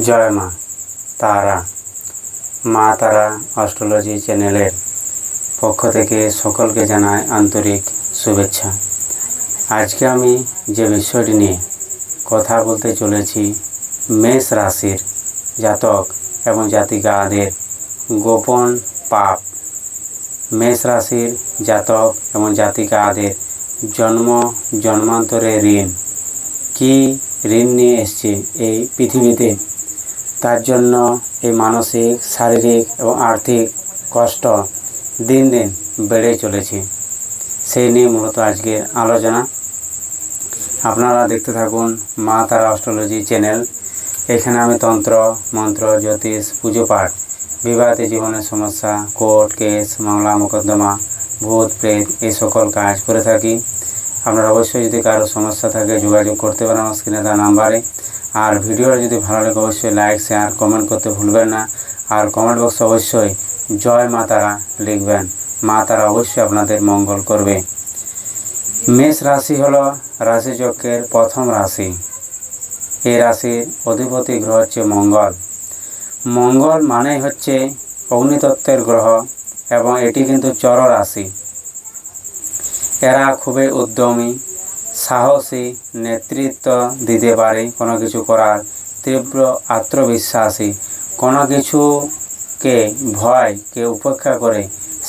জয় মা তারা মা তারা অস্ট্রোলজি চ্যানেলের পক্ষ থেকে সকলকে জানায় আন্তরিক শুভেচ্ছা। আজকে আমি যে বিষয়টি নিয়ে কথা বলতে চলেছি, মেষ রাশির জাতক এবং জাতিকাদের গোপন পাপ। মেষ রাশির জাতক এবং জাতিকাদের জন্ম জন্মান্তরে ঋণ। কি ঋণ নিয়ে এসছে এই পৃথিবীতে? তার জন্য এই মানসিক, শারীরিক এবং আর্থিক কষ্ট দিন দিন বেড়ে চলেছে। সেই নিয়ে মূলত আজকের আলোচনা। আপনারা দেখতে থাকুন মা তারা অস্ট্রোলজি চ্যানেল। এখানে আমি তন্ত্র, মন্ত্র, জ্যোতিষ, পুজো পাঠ, বিবাহিত জীবনের সমস্যা, কোর্ট কেস, মামলা, মোকদ্দমা, ভূত, প্রেত এই সকল কাজ করে থাকি। আপনারা অবশ্যই যদি কারও সমস্যা থাকে যোগাযোগ করতে পারেন আমার স্ক্রিনে দেওয়া নাম্বারে। আর ভিডিওটা যদি ভালো লাগে, অবশ্যই লাইক শেয়ার কমেন্ট করতে ভুলবেন না। আর কমেন্ট বক্সে অবশ্যই জয় মা তারা লিখবেন। মা তারা অবশ্যই আপনাদের মঙ্গল করবে। মেষ রাশি হলো রাশিচক্রের প্রথম রাশি। এই রাশির অধিপতি গ্রহ হচ্ছে মঙ্গল। মঙ্গল মানেই হচ্ছে অগ্নিতত্ত্বের গ্রহ এবং এটি কিন্তু চর রাশি এরা খুবই উদ্যমী সাহসী নেতৃত্ব দিতে পারে কোনো কিছু করার, তীব্র আত্মবিশ্বাসী। কোনো কিছুকে ভয়কে উপেক্ষা করে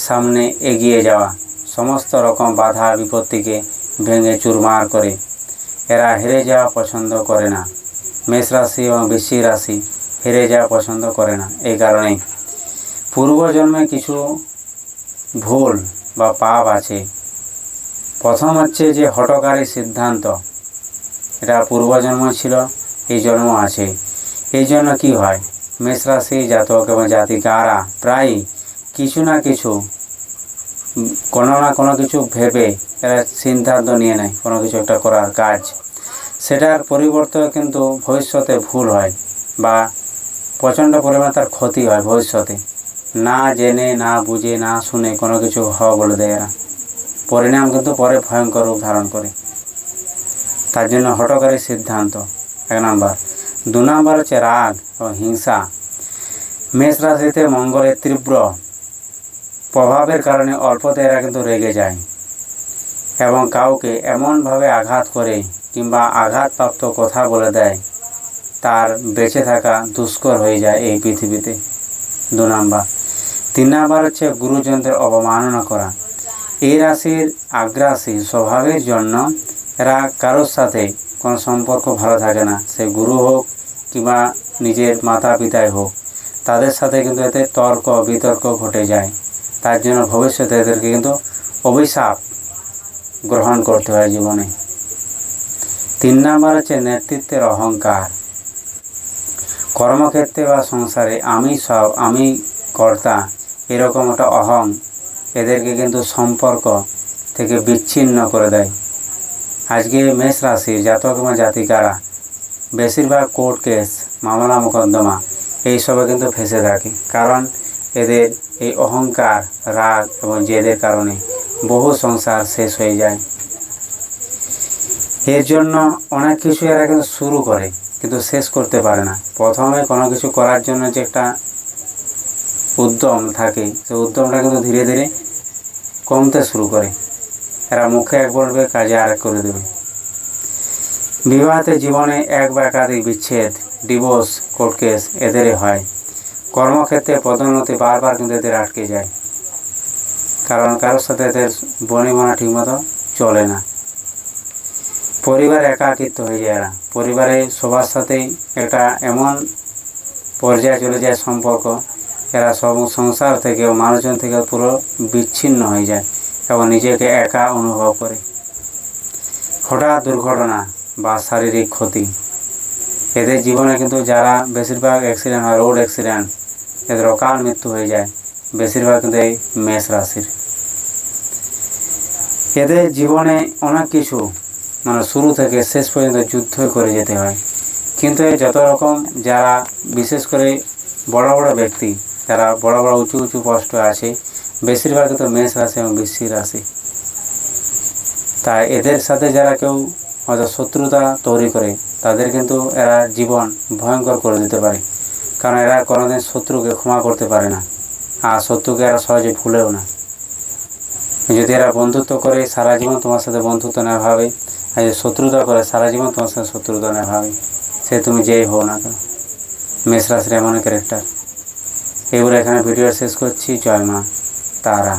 সামনে এগিয়ে যাওয়া, সমস্ত রকম বাধা বিপত্তিকে ভেঙে চুরমার করে। এরা হেরে যাওয়া পছন্দ করে না। মেষ রাশি এবং বৃশ্চিক রাশি হেরে যাওয়া পছন্দ করে না। এই কারণেই পূর্বজন্মে কিছু ভুল বা পাপ আছে। প্রথম হচ্ছে যে হটকারী সিদ্ধান্ত। এটা পূর্বজন্ম ছিল, এই জন্ম আছে। এই জন্য কি হয়? মেষ রাশি, জাতক এবং জাতিকারা প্রায়ই কিছু না কিছু, কোনো না কোনো কিছু ভেবে এরা সিদ্ধান্ত নিয়ে নেয়, কোনো কিছু একটা করার কাজ। সেটার পরিবর্তে কিন্তু ভবিষ্যতে ভুল হয় বা প্রচণ্ড পরিমাণে তার ক্ষতি হয় ভবিষ্যতে। না জেনে, না বুঝে, না শুনে কোনো কিছু হওয়া বলে দেয় এরা। পরিণাম কিন্তু পরে ভয়ঙ্কর রূপ ধারণ করে। তার জন্য হটকারী সিদ্ধান্ত, এক নাম্বার। দু নাম্বার হচ্ছে রাগ ও হিংসা। মেষ রাশিতে মঙ্গলের তীব্র প্রভাবের কারণে অল্পতে এরা কিন্তু রেগে যায় এবং কাউকে এমনভাবে আঘাত করে কিংবা আঘাতপ্রাপ্ত কথা বলে দেয়, তার বেঁচে থাকা দুষ্কর হয়ে যায় এই পৃথিবীতে। দু নাম্বার। তিন নাম্বার হচ্ছে গুরুজনদের অবমাননা করা। এই রাশির আগ্রাসী স্বভাবের জন্য এরা কারোর সাথে কোনো সম্পর্ক ভালো থাকে না। সে গুরু হোক কিংবা নিজের মাতা পিতাই হোক, তাদের সাথে কিন্তু এতে তর্ক, বিতর্ক ঘটে যায়। তার জন্য ভবিষ্যতে এদেরকে কিন্তু অভিশাপ গ্রহণ করতে হয় জীবনে। তিন নাম্বার হচ্ছে নেতৃত্বের অহংকার। কর্মক্ষেত্রে বা সংসারে আমি সব, আমি কর্তা, এরকম একটা অহং এদেরকে কিন্তু সম্পর্ক থেকে বিচ্ছিন্ন করে দেয়। আজকে মেষ রাশি জাতক এবং জাতিকারা, বেশিরভাগ কোর্ট কেস, মামলা মোকদ্দমা, এইসবে কিন্তু ফেসে থাকে। কারণ এদের এই অহংকার, রাগ এবং জেদের কারণে বহু সংসার শেষ হয়ে যায়। এর জন্য অনেক কিছু এরা কিন্তু শুরু করে, কিন্তু শেষ করতে পারে না। প্রথমে কোনো কিছু করার জন্য যে একটা উদ্যম থাকে। সেই উদ্যমটা কিন্তু ধীরে ধীরে কমতে শুরু করে। এরা মুখে এক বলবে, কাজে আরেক করে দেবে। বিবাহিত জীবনে এক বা একাধিক বিচ্ছেদ ডিভোর্স কোর্ট কেস এদেরই হয়। কর্মক্ষেত্রে পদোন্নতি বারবার কিন্তু এদের আটকে যায়। কারণ কারোর সাথে এদের বনিবনা ঠিকমতো চলে না। পরিবার একাকিত্ব হয়ে যায় এরা। পরিবারে সবার সাথেই একটা এমন পর্যায়ে চলে যায় সম্পর্ক এরা সব সংসার থেকে মানুষজন থেকে পুরো বিচ্ছিন্ন হয়ে যায়। এবং নিজেকে একা অনুভব করে। হঠাৎ দুর্ঘটনা বা শারীরিক ক্ষতি। এদের জীবনে কিন্তু যারা বেশিরভাগ অ্যাক্সিডেন্ট হয় রোড অ্যাক্সিডেন্ট এদের অকাল মৃত্যু হয়ে যায়। বেশিরভাগ কিন্তু এই মেষ রাশির। এদের জীবনে অনেক কিছু মানে শুরু থেকে শেষ পর্যন্ত যুদ্ধ করে যেতে হয়। কিন্তু যত রকম যারা বিশেষ করে বড় বড় ব্যক্তি যারা বড় বড় উঁচু উঁচু পোস্টে আছে। বেশিরভাগ তো মেষ রাশি এবং বৃশ্চিক রাশি। তাই এদের সাথে যারা কেউ হয়তো শত্রুতা তৈরি করে, তাদের কিন্তু এরা জীবন ভয়ঙ্কর করে দিতে পারে। কারণ এরা কোনোদিন শত্রুকে ক্ষমা করতে পারে না। আর শত্রুকে এরা সহজে ভুলেও না। যদি এরা বন্ধুত্ব করে, সারা জীবন তোমার সাথে বন্ধুত্ব না ভাবে, আর যদি শত্রুতা করে, সারা জীবন তোমার সাথে শত্রুতা না ভাবে, সে তুমি যেই হও না কেন। মেষ রাশির এমন ক্যারেক্টার এবারে এখানে ভিডিও শেষ করছি জয় মা তারা।